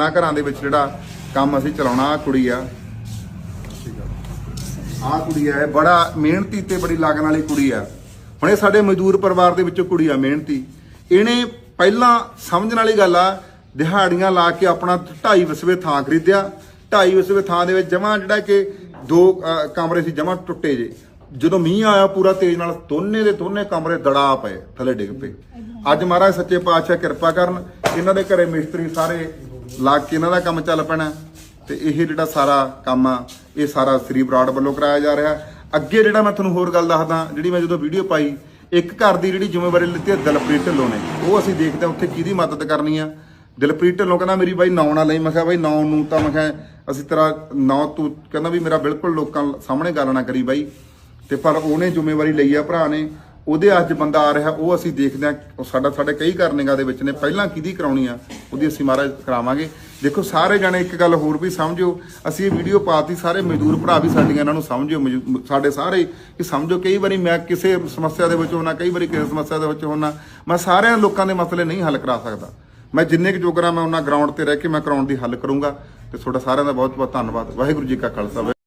ਤਿੰਨਾਂ ਘਰਾਂ ਦੇ ਵਿੱਚ ਜਿਹੜਾ ਕੰਮ ਅਸੀਂ ਚਲਾਉਣਾ ਆ ਕੁੜੀ ਆ। ਆ ਕੁੜੀ ਆ ਬੜਾ ਮਿਹਨਤੀ ਤੇ ਬੜੀ ਲਗਨ ਵਾਲੀ ਕੁੜੀ ਆ। ਹੁਣ ਇਹ ਸਾਡੇ ਮਜ਼ਦੂਰ ਪਰਿਵਾਰ ਦੇ ਵਿੱਚੋਂ ਕੁੜੀ ਆ, ਮਿਹਨਤੀ। ਇਹਨੇ ਪਹਿਲਾਂ ਸਮਝਣ ਵਾਲੀ ਗੱਲ ਆ, ਦਿਹਾੜੀਆਂ ਲਾ ਕੇ ਆਪਣਾ 2.5 ਵਸਵੇ ਥਾਂ ਖਰੀਦਿਆ। 2.5 ਵਸਵੇ ਥਾਂ ਦੇ ਵਿੱਚ ਜਮਾ ਜਿਹੜਾ ਕਿ ਦੋ ਕਮਰੇ ਸੀ, ਜਮਾ ਟੁੱਟੇ ਜੇ। ਜਦੋਂ ਮੀਂਹ ਆਇਆ ਪੂਰਾ ਤੇਜ਼ ਨਾਲ, ਦੋਨੇ ਦੇ ਦੋਨੇ ਕਮਰੇ ਦੜਾ ਪਏ, ਥੱਲੇ ਡਿੱਗ ਪਏ। ਅੱਜ ਮਹਾਰਾਜ ਸੱਚੇ ਪਾਤਸ਼ਾਹ ਕਿਰਪਾ ਕਰਨ, ਇਹਨਾਂ ਦੇ ਘਰੇ ਮਿਸਤਰੀ ਸਾਰੇ ਲੱਗ ਕੇ ਇਹਨਾਂ ਦਾ ਕੰਮ ਚੱਲ ਪੈਣਾ। ਤੇ ਇਹ ਜਿਹੜਾ ਸਾਰਾ ਕੰਮ ਆ, ਇਹ ਸਾਰਾ ਸ੍ਰੀ ਬਰਾੜ ਵੱਲੋਂ ਕਰਾਇਆ ਜਾ ਰਿਹਾ। ਅੱਗੇ ਜਿਹੜਾ ਮੈਂ ਤੁਹਾਨੂੰ ਹੋਰ ਗੱਲ ਦੱਸਦਾ, ਜਿਹੜੀ ਮੈਂ ਜਦੋਂ ਵੀਡੀਓ ਪਾਈ, ਇੱਕ ਘਰ ਦੀ ਜਿਹੜੀ ਜ਼ਿੰਮੇਵਾਰੀ ਲਿੱਤੀ ਹੈ ਦਿਲਪ੍ਰੀਤ ਢਿੱਲੋਂ ਨੇ। ਉਹ ਅਸੀਂ ਦੇਖਦੇ ਹਾਂ ਉੱਥੇ ਕਿਹਦੀ ਮਦਦ ਕਰਨੀ ਆ। ਦਿਲਪ੍ਰੀਤ ਢਿੱਲੋਂ ਕਹਿੰਦਾ, ਮੇਰੀ ਬਾਈ ਨੌ ਨਾ ਲਈ। ਮੈਂ ਕਿਹਾ, ਬਾਈ ਨੌ ਨੂੰ ਤਾਂ ਮੈਂ ਕਿਹਾ, ਅਸੀਂ ਤੇਰਾ ਨੌ ਤੂੰ ਕਹਿੰਦਾ ਵੀ ਮੇਰਾ ਬਿਲਕੁਲ ਲੋਕਾਂ ਸਾਹਮਣੇ ਗੱਲ ਨਾ ਕਰੀ ਬਾਈ। ਤੇ ਪਰ ਉਹਨੇ ਜ਼ਿੰਮੇਵਾਰੀ ਲਈ ਆ, ਭਰਾ ਨੇ। ਉਹਦੇ ਅੱਜ ਬੰਦਾ ਆ ਰਿਹਾ, ਉਹ ਅਸੀਂ ਦੇਖਦੇ ਆ ਉਹ ਸਾਡਾ, ਸਾਡੇ ਕਈ ਕਰਨਿੰਗਾਂ ਦੇ ਵਿੱਚ ਨੇ। ਪਹਿਲਾਂ ਕਿਹਦੀ ਕਰਾਉਣੀ ਆ? ਉਹਦੀ ਅਸੀਂ ਮਹਾਰਾਜ ਕਰਾਵਾਂਗੇ। ਦੇਖੋ, ਸਾਰੇ ਜਣੇ ਇੱਕ ਗੱਲ ਹੋਰ ਵੀ ਸਮਝਿਓ ਅਸੀਂ ਇਹ ਵੀਡੀਓ ਪਾਤੀ, ਸਾਰੇ ਮਜ਼ਦੂਰ ਭਰਾ ਵੀ ਸਾਡੀਆਂ ਇਹਨਾਂ ਨੂੰ ਸਮਝਿਓ ਮਜ਼ਦੂ- ਸਾਡੇ ਸਾਰੇ ਕਿ ਸਮਝੋ, ਕਈ ਵਾਰੀ ਮੈਂ ਕਿਸੇ ਸਮੱਸਿਆ ਦੇ ਵਿੱਚ ਹੋਣਾ ਕਈ ਵਾਰੀ ਕਿਸੇ ਸਮੱਸਿਆ ਦੇ ਵਿੱਚ ਹੋਣਾ ਮੈਂ ਸਾਰਿਆਂ ਲੋਕਾਂ ਦੇ ਮਸਲੇ ਨਹੀਂ ਹੱਲ ਕਰਾ ਸਕਦਾ। ਮੈਂ ਜਿੰਨੇ ਕੁ ਜੋਗਰਾ ਮੈਂ ਉਹਨਾਂ ਗਰਾਊਂਡ ਤੇ ਰਹਿ ਕੇ ਮੈਂ ਕਰਾਉਣ ਦੀ ਹੱਲ ਕਰੂੰਗਾ। ਤੇ ਤੁਹਾਡਾ ਸਾਰਿਆਂ ਦਾ ਬਹੁਤ ਬਹੁਤ ਧੰਨਵਾਦ। ਵਾਹਿਗੁਰੂ ਜੀ ਕਾ ਖਾਲਸਾ। ਵਾਹਿਗੁਰੂ